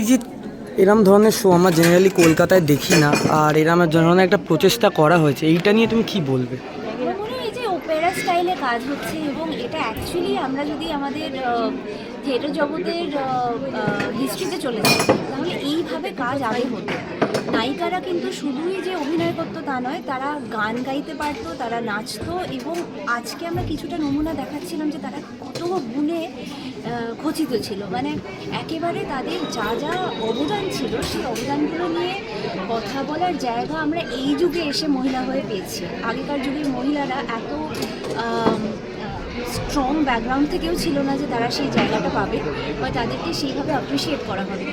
এই যে এরম ধরনের শো আমরা জেনারেলি কলকাতায় দেখি না, আর এরম ধরনের একটা প্রচেষ্টা করা হয়েছে, এইটা নিয়ে তুমি কি বলবে? ওপেরা স্টাইলে কাজ হচ্ছে এবং এটা অ্যাকচুয়ালি আমরা যদি আমাদের থিয়েটার জগতের হিস্ট্রিতে চলে যাই, তাহলে এইভাবে কাজ আগে হতো। নায়িকারা কিন্তু শুধুই যে অভিনয় করতো তা নয়, তারা গান গাইতে পারতো, তারা নাচতো এবং আজকে আমরা কিছুটা নমুনা দেখাচ্ছিলাম যে তারা কত গুণে খচিত ছিল। মানে একেবারে তাদের যা যা অবদান ছিল, সেই অবদানগুলো নিয়ে কথা বলার জায়গা আমরা এই যুগে এসে মহিলা হয়ে পেয়েছি। আগেকার যুগের মহিলারা এত স্ট্রং ব্যাকগ্রাউন্ড থেকেও ছিল না যে তারা সেই জায়গাটা পাবে বা তাদেরকে সেইভাবে অ্যাপ্রিসিয়েট করা হবে।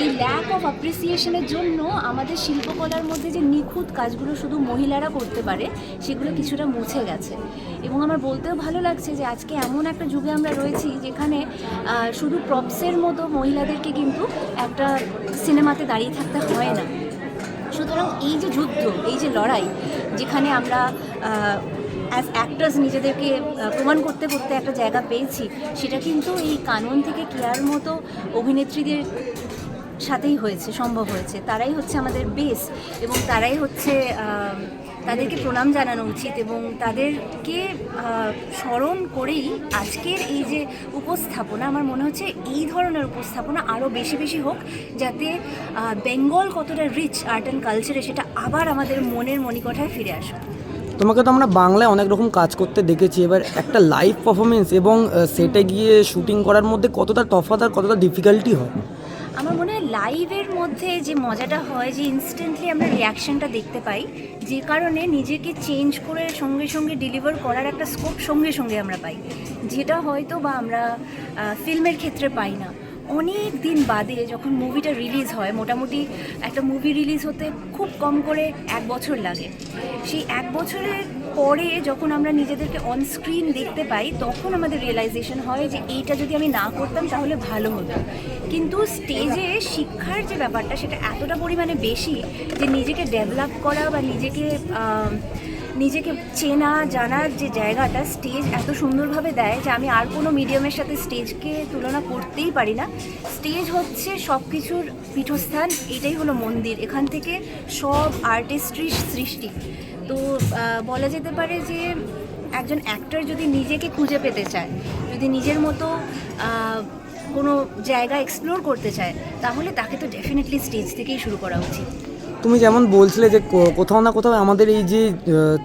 এই ল্যাক অফ অ্যাপ্রিসিয়েশনের জন্য আমাদের শিল্পকলার মধ্যে যে নিখুঁত কাজগুলো শুধু মহিলারা করতে পারে, সেগুলো কিছুটা মুছে গেছে। এবং আমার বলতেও ভালো লাগছে যে আজকে এমন একটা যুগে আমরা রয়েছি যেখানে শুধু প্রপসের মতো মহিলাদেরকে কিন্তু একটা সিনেমাতে দাঁড়িয়ে থাকতে হয় না। সুতরাং এই যে যুদ্ধ, এই যে লড়াই, যেখানে আমরা অ্যাজ অ্যাক্টার্স নিজেদেরকে প্রমাণ করতে করতে একটা জায়গা পেয়েছি। সেটা কিন্তু এই কানুন থেকে কেয়ার মতো অভিনেত্রীদের সাথেই হয়েছে, সম্ভব হয়েছে। তারাই হচ্ছে আমাদের বেস এবং তারাই হচ্ছে তাদেরকে প্রণাম জানানো উচিত এবং তাদেরকে স্মরণ করেই আজকের এই যে উপস্থাপনা, আমার মনে হচ্ছে এই ধরনের উপস্থাপনা আরও বেশি বেশি হোক যাতে বেঙ্গল কতটা রিচ আর্ট অ্যান্ড কালচারে সেটা আবার আমাদের মনের মণিকঠায় ফিরে আসুক। তোমাকে তো আমরা বাংলায় অনেক রকম কাজ করতে দেখেছি। এবার একটা লাইভ পারফরমেন্স এবং সেটে গিয়ে শুটিং করার মধ্যে কতটা তফাৎ আর কতটা ডিফিকাল্টি হয়? আমার মনে হয় লাইভের মধ্যে যে মজাটা হয়, যে ইনস্ট্যান্টলি আমরা রিয়াকশনটা দেখতে পাই, যে কারণে নিজেকে চেঞ্জ করে সঙ্গে সঙ্গে ডেলিভার করার একটা স্কোপ সঙ্গে সঙ্গে আমরা পাই। যেটা হয়তো বা আমরা ফিল্মের ক্ষেত্রে পাই না। অনেক দিন বাদে যখন মুভিটা রিলিজ হয়, মোটামুটি একটা মুভি রিলিজ হতে খুব কম করে এক বছর লাগে। সেই এক বছরের পরে যখন আমরা নিজেদেরকে অন স্ক্রিন দেখতে পাই, তখন আমাদের রিয়েলাইজেশন হয় যে এইটা যদি আমি না করতাম তাহলে ভালো হতো। কিন্তু স্টেজে শিক্ষার যে ব্যাপারটা, সেটা এতটা পরিমাণে বেশি যে নিজেকে ডেভেলপ করা বা নিজেকে নিজেকে চেনা, জানার যে জায়গাটা স্টেজ এত সুন্দরভাবে দেয় যে আমি আর কোনো মিডিয়ামের সাথে স্টেজকে তুলনা করতেই পারি না। স্টেজ হচ্ছে সব কিছুর পীঠস্থান, এটাই হলো মন্দির। এখান থেকে সব আর্টিস্ট্রির সৃষ্টি। তো বলা যেতে পারে যে একজন অ্যাক্টর যদি নিজেকে খুঁজে পেতে চায়, যদি নিজের মতো কোনো জায়গা এক্সপ্লোর করতে চায়, তাহলে তাকে তো ডেফিনেটলি স্টেজ থেকেই শুরু করা উচিত। তুমি যেমন বলছিলে যে কোথাও না কোথাও আমাদের এই যে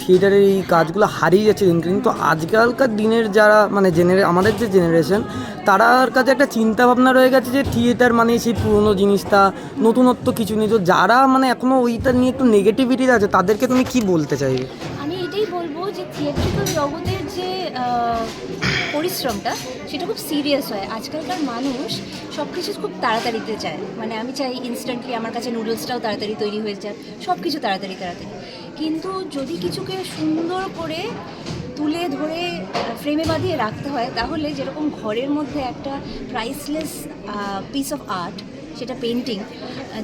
থিয়েটারের এই কাজগুলো হারিয়ে যাচ্ছে দিন কিন্তু আজকালকার দিনের যারা মানে জেনারে আমাদের যে জেনারেশন তারার কাছে একটা চিন্তা ভাবনা রয়ে গেছে যে থিয়েটার মানে সেই পুরনো জিনিসটা, নতুনত্ব কিছু নেই। তো যারা মানে এখনও ওইটা নিয়ে একটু নেগেটিভিটি আছে, তাদেরকে তুমি কি বলতে চাইবে? আমি এটাই বলব যে থিয়েট্রিক্যাল জগতের যে পরিশ্রমটা সেটা খুব সিরিয়াস হয়। আজকালকার মানুষ সব কিছু খুব তাড়াতাড়িতে চায়। মানে আমি চাই ইনস্ট্যান্টলি আমার কাছে নুডলসটাও তাড়াতাড়ি তৈরি হয়ে যায় সব কিছু তাড়াতাড়ি তাড়াতাড়ি। কিন্তু যদি কিছুকে সুন্দর করে তুলে ধরে ফ্রেমে বাঁধিয়ে রাখতে হয়, তাহলে যেরকম ঘরের মধ্যে একটা প্রাইসলেস পিস অফ আর্ট সেটা পেন্টিং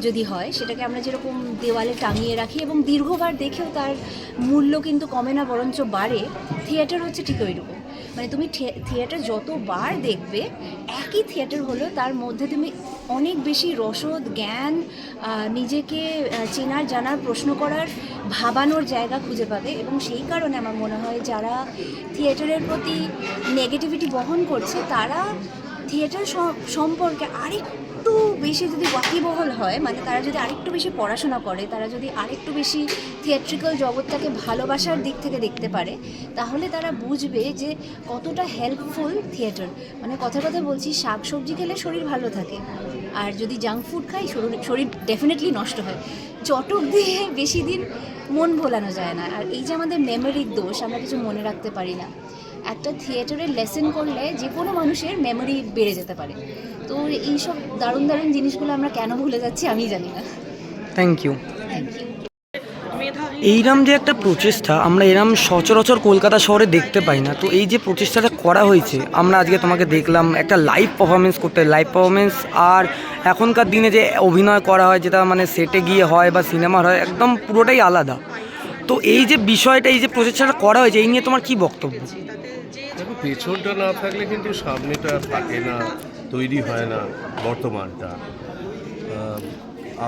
যদি হয়, সেটাকে আমরা যেরকম দেওয়ালে টাঙিয়ে রাখি এবং দীর্ঘবার দেখেও তার মূল্য কিন্তু কমে না, বরঞ্চ বাড়ে থিয়েটার হচ্ছে ঠিক ওইরকম। মানে তুমি থিয়ে- থিয়েটার যতবার দেখবে, একই থিয়েটার হলো তার মধ্যে তুমি অনেক বেশি রসদ, জ্ঞান নিজেকে চেনার, জানার, প্রশ্ন করার, ভাবানোর জায়গা খুঁজে পাবে। এবং সেই কারণে আমার মনে হয় যারা থিয়েটারের প্রতি নেগেটিভিটি বহন করছে, তারা থিয়েটার সম্পর্কে সম্পর্কে আরেকটু বেশি যদি ওয়াকিবহল হয় মানে তারা যদি আরেকটু বেশি পড়াশোনা করে, তারা যদি আরেকটু বেশি থিয়েট্রিক্যাল জগৎটাকে ভালোবাসার দিক থেকে দেখতে পারে, তাহলে তারা বুঝবে যে কতটা হেল্পফুল থিয়েটার মানে কথা কথা বলছি শাক সবজি খেলে শরীর ভালো থাকে, আর যদি জাঙ্ক ফুড খাই, শরীর শরীর ডেফিনেটলি নষ্ট হয়। চটক দিয়ে বেশি দিন মন ভোলানো যায় না। আর এই যে আমাদের মেমোরির দোষ, আমরা কিছু মনে রাখতে পারি না। একটা থিয়েটারের লেসেন করলে যে কোনো মানুষের মেমোরি বেড়ে যেতে পারে। তো এইসব দারুণ দারুণ জিনিসগুলো আমরা কেন ভুলে যাচ্ছি আমি জানি না। থ্যাংক ইউ থ্যাংক ইউ এইরম যে একটা প্রচেষ্টা আমরা এরম সচরাচর কলকাতা শহরে দেখতে পাই না। তো এই যে প্রচেষ্টাটা করা হয়েছে আমরা আজকে তোমাকে দেখলাম একটা লাইভ পারফরমেন্স করতে। লাইভ পারফরমেন্স আর এখনকার দিনে যে অভিনয় করা হয় যেটা মানে সেটে গিয়ে হয় বা সিনেমার হয় একদম পুরোটাই আলাদা। তো এই যে বিষয়টা এই যে প্রচেষ্টাটা করা হয়েছে এই নিয়ে তোমার কি বক্তব্য? দেখো পেছনটা না থাকলে কিন্তু সামনেটা থাকে না, তৈরি হয় না বর্তমানটা।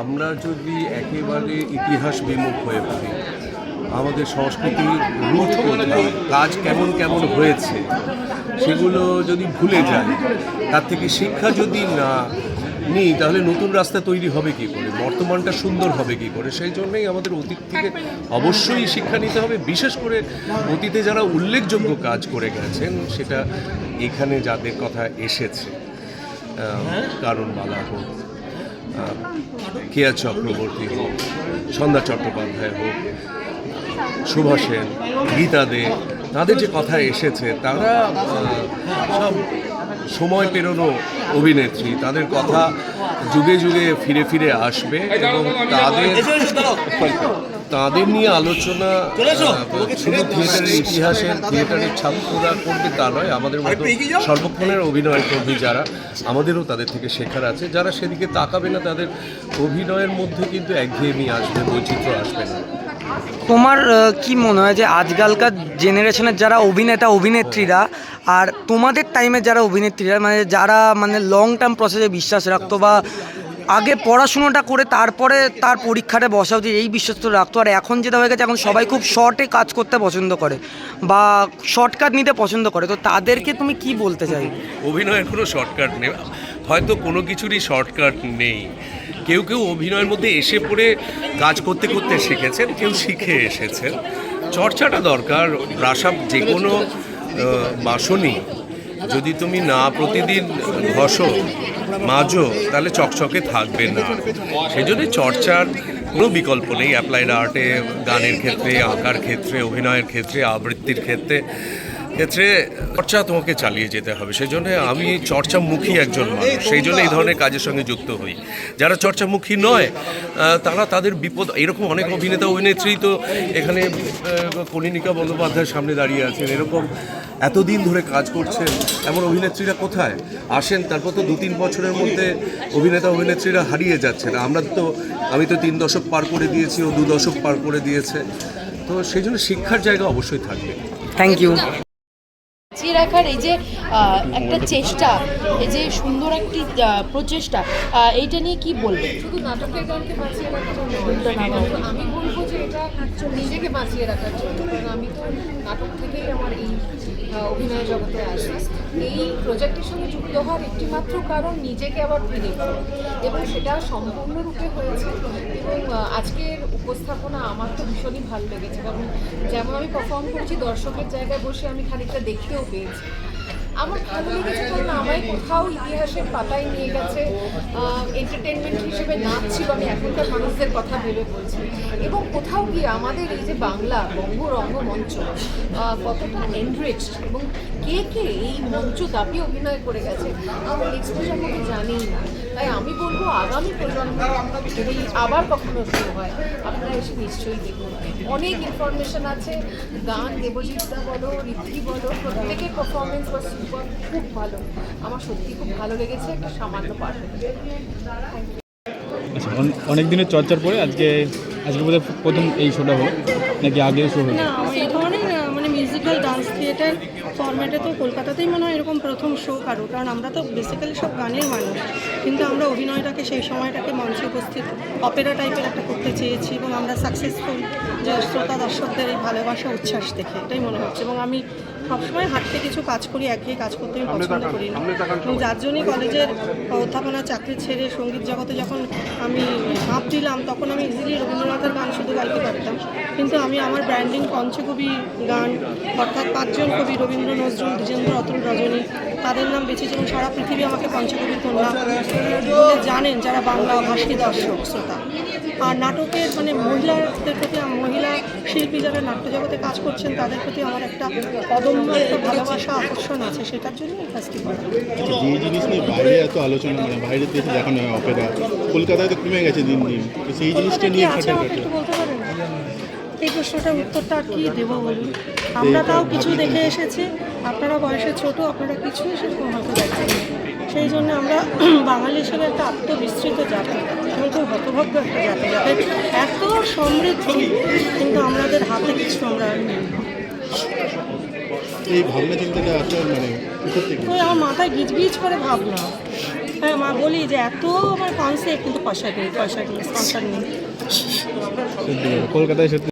আমরা যদি একেবারে ইতিহাস বিমুখ হয়ে পড়ি, আমাদের সংস্কৃতির রূপ কাজ কেমন কেমন হয়েছে, সেগুলো যদি ভুলে যায় তার থেকে শিক্ষা যদি না নিই তাহলে নতুন রাস্তা তৈরি হবে কি করে? বর্তমানটা সুন্দর হবে কি করে? সেই জন্যই আমাদের অতীত থেকে অবশ্যই শিক্ষা নিতে হবে। বিশেষ করে অতীতে যারা উল্লেখযোগ্য কাজ করে গেছেন, সেটা এখানে যাদের কথা এসেছে কারণ কারণবালা হোক কেয়া চক্রবর্তী হোক সন্ধ্যা চট্টোপাধ্যায় হোক সুভা সেন, গীতা দে, তাদের যে কথা এসেছে, তারা সব সময় পেরোনো অভিনেত্রী। তাদের কথা যুগে যুগে ফিরে ফিরে আসবে এবং তাদের তাদের নিয়ে আলোচনা শুধু থিয়েটারের ইতিহাসের থিয়েটারের ছাত্ররা করবে তা নয় আমাদের মতো সর্বক্ষণের অভিনয় কর্মী যারা আমাদেরও তাদের থেকে শেখার আছে। যারা সেদিকে তাকাবে না তাদের অভিনয়ের মধ্যে কিন্তু একঘেয়েমি আসবে বৈচিত্র্য আসবে না। তোমার কি মনে হয় যে আজকালকার জেনারেশনের যারা অভিনেতা, অভিনেত্রীরা, আর তোমাদের টাইমে যারা অভিনেত্রীরা মানে যারা মানে লং টার্ম প্রসেসে বিশ্বাস রাখতো বা আগে পড়াশুনোটা করে তারপরে তার পরীক্ষাটা বসা উচিত এই বিশ্বাস তো রাখতো, আর এখন যেটা হয়ে গেছে, এখন সবাই খুব শর্টে কাজ করতে পছন্দ করে বা শর্টকাট নিতে পছন্দ করে, তো তাদেরকে তুমি কি বলতে চাই অভিনয়ের কোনো শর্টকাট নেই। হয়তো কোনো কিছুরই শর্টকাট নেই। কেউ কেউ অভিনয়ের মধ্যে এসে পড়ে কাজ করতে করতে শিখেছেন, কেউ শিখে এসেছেন। চর্চাটা দরকার রাসাব যে কোনো বাসনই। যদি তুমি না প্রতিদিন ঘষো, মাজো, তাহলে চকচকে থাকবে না। সেই জন্য চর্চার কোনো বিকল্প নেই, অ্যাপ্লাইড আর্টে, গানের ক্ষেত্রে, আঁকার ক্ষেত্রে, অভিনয়ের ক্ষেত্রে, আবৃত্তির ক্ষেত্রে। ক্ষেত্রে চর্চা তোমাকে চালিয়ে যেতে হবে। সেই জন্য আমি চর্চামুখী একজন মানুষ। সেই জন্য এই ধরনের কাজের সঙ্গে যুক্ত হই। যারা চর্চামুখী নয় তারা তাদের বিপদ এরকম অনেক অভিনেতা অভিনেত্রী তো এখানে আহ, কনিনিকা বন্দ্যোপাধ্যায়ের সামনে দাঁড়িয়ে আছেন। এরকম এতদিন ধরে কাজ করছেন। এমন অভিনেত্রীরা কোথায়? আসেন তারপর তো দু তিন বছরের মধ্যে অভিনেতা অভিনেত্রীরা হারিয়ে যাচ্ছেন। আমরা তো আমি তো তিন দশক পার করে দিয়েছি ও দু দশক পার করে দিয়েছে। তো সেই জন্য শিক্ষার জায়গা অবশ্যই থাকবে। থ্যাংক ইউ বাঁচিয়ে রাখার এই যে একটা চেষ্টা এই যে সুন্দর একটি প্রচেষ্টা এইটা নিয়ে কি বলবেন? শুধু নাটকের গানকে বাঁচিয়ে রাখার জন্য আমি বলব যে এটা নিজেকে বাঁচিয়ে রাখার জন্য। আমি তো নাটক থেকেই আমার এই অভিনয় জগতে আসি। এই প্রজেক্টের সঙ্গে যুক্ত হওয়ার একটিমাত্র কারণ নিজেকে আবার ফিরে পাওয়া। এবং সেটা সম্পূর্ণরূপে হয়েছে। এবং আজকের উপস্থাপনা আমার তো ভীষণই ভালো লেগেছে। কারণ যেমন আমি পারফর্ম করেছি, দর্শকের জায়গায় বসে আমি খানিকটা দেখতেও পেয়েছি। আমার ভালো লেগেছে কারণ আমায় কোথাও ইতিহাসের পাতায় নিয়ে গেছে। এন্টারটেনমেন্ট হিসেবে নাচ ছিল, আমি এখনকার মানুষদের কথা ভেবে বলছি। এবং কোথাও গিয়ে আমাদের এই যে বাংলা বঙ্গ মঞ্চ কতটা এনরিচ এবং কে কে এই মঞ্চ দাবি অভিনয় করে গেছে, আমার প্রজন্মকে জানেই না। তাই আমি বলব আগামী প্রজন্ম যদি আবার কখনো শুরু হয়? আপনারা এসে নিশ্চয়ই দেখুন। অনেক ইনফরমেশন আছে। গান দেবজিৎদা বলো ঋদ্ধি বলো প্রত্যেকের পারফরমেন্স বা সুপার খুব ভালো। আমার সত্যি খুব ভালো লেগেছে একটা সামান্য পাঠ আচ্ছা অনেক দিনের চর্চার পরে আজকে আজকে বোধহয় প্রথম এই শোটা হোক নাকি আগে শো হলো থিয়েটার ফরম্যাটে তো কলকাতাতেই মনে হয় এরকম প্রথম শো কারও, কারণ আমরা তো বেসিক্যালি সব গানের মানুষ। কিন্তু আমরা অভিনয়টাকে সেই সময়টাকে মঞ্চে উপস্থিত, অপেরা টাইপের একটা করতে চেয়েছি এবং আমরা সাকসেসফুল যে শ্রোতা দর্শকদের এই ভালোবাসা, উচ্ছ্বাস দেখে, এটাই মনে হচ্ছে। এবং আমি সবসময় হাঁটতে কিছু কাজ করি একঘেয়ে কাজ করতে আমি পছন্দ করি না। যার জন্যই কলেজের অধ্যাপনা চাকরি ছেড়ে সংগীত জগতে যখন আমি হাঁপ দিলাম তখন আমি ইজিলি রবীন্দ্রনাথের গান শুধু গাইতে পারতাম। কিন্তু আমি আমার ব্র্যান্ডিং পঞ্চকবি গান অর্থাৎ পাঁচজন কবি রবীন্দ্র নজরুল দ্বিজেন্দ্র অতুল রজনী তাদের নাম বেঁচেছে এবং সারা পৃথিবী আমাকে পঞ্চকবির কন্যা জানেন যারা বাংলা ভাষী দর্শক শ্রোতা। আর নাটকের মানে মহিলাদের প্রতি শিল্পী যারা নাট্য জগতে কাজ করছেন তাদের প্রতি আমার একটা অদম্য একটা ভালোবাসা আকর্ষণ আছে সেটার জন্য এই কাজটি করা। আচ্ছা, যে জিনিস নিয়ে বাইরে এত আলোচনা মানে বাইরের দেশে দেখানো হয় অপেরা। কলকাতায় তো কমে গেছে দিন দিন সেই জিনিসটা নিয়ে আছে একটু বলতে এই প্রশ্নটার উত্তরটা আর কি দেবো বলুন? আমরা তাও কিছু দেখে এসেছি। আপনারা বয়সে ছোট আপনারা কিছু সেরকম হয়তো দেখেন। সেই জন্য আমরা বাঙালি হিসেবে একটা আত্মবিস্তৃত জাতি এবং খুব হতভাগ্য একটা জাতি। যাদের এত সমৃদ্ধি কিন্তু আমাদের হাতে কিছু আমরা এই ভাবনা চিন্তাটা আসলে মানে তো আমার মাথায় গিজগিজ করে ভাবনা। হ্যাঁ মা বলি যে এত আমার কনসেপ্ট কিন্তু পয়সা নেই পয়সা নেই স্পন্সর নেই। কলকাতায় সত্যি